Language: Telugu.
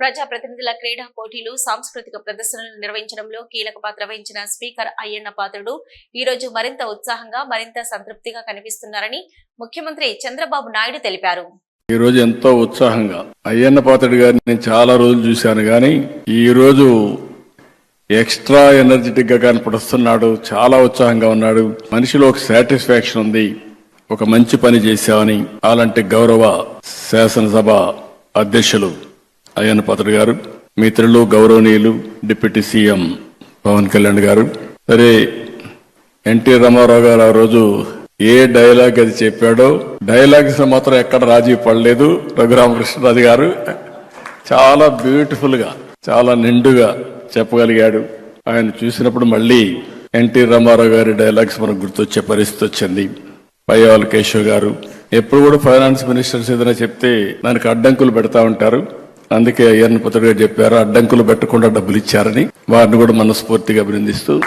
ప్రజాప్రతినిధుల క్రీడా పోటీలు సాంస్కృతిక ప్రదర్శనలు నిర్వహించడంలో కీలక పాత్ర వహించిన స్పీకర్ అయ్యన్న పాత్రుడు. ఈరోజు మరింత ఉత్సాహంగా మరింత సంతృప్తిగా కనిపిస్తున్నారని ముఖ్యమంత్రి చంద్రబాబు నాయుడు తెలిపారు. ఈ రోజు ఎంతో ఉత్సాహంగా అయ్యన్న పాత్రుడు గారిని నేను చాలా రోజులు చూశాను కానీ ఈ రోజు ఎక్స్ట్రా ఎనర్జెటిక్గా కనపడుస్తున్నాడు చాలా ఉత్సాహంగా ఉన్నాడు. మనిషిలో ఒక సాటిస్ఫాక్షన్ ఉంది ఒక మంచి పని చేశామని అలాంటి గౌరవ శాసనసభ అధ్యక్షులు అయ్యన్న పాత్ర గారు మిత్రులు గౌరవనీయులు డిప్యూటీ సీఎం పవన్ కళ్యాణ్ గారు. సరే ఎన్టీ రామారావు గారు ఆ రోజు ఏ డైలాగ్ అది చెప్పాడో డైలాగ్స్ మాత్రం ఎక్కడ రాజీ పడలేదు. రఘురామకృష్ణరాజు గారు చాలా బ్యూటిఫుల్గా చాలా నిండుగా చెప్పగలిగాడు. ఆయన చూసినప్పుడు మళ్ళీ ఎన్టీ రామారావు గారి డైలాగ్స్ మనకు గుర్తొచ్చే పరిస్థితి వచ్చింది. పయ్యవాళ్ళ కేశవ్ గారు ఎప్పుడు కూడా ఫైనాన్స్ మినిస్టర్స్ ఏదైనా చెప్తే దానికి అడ్డంకులు పెడతా ఉంటారు. అందుకే అయ్యన్న పుత్రుడు గారు చెప్పారు అడ్డంకులు పెట్టకుండా డబ్బులు ఇచ్చారని. వారిని కూడా మనస్ఫూర్తిగా అభినందిస్తూ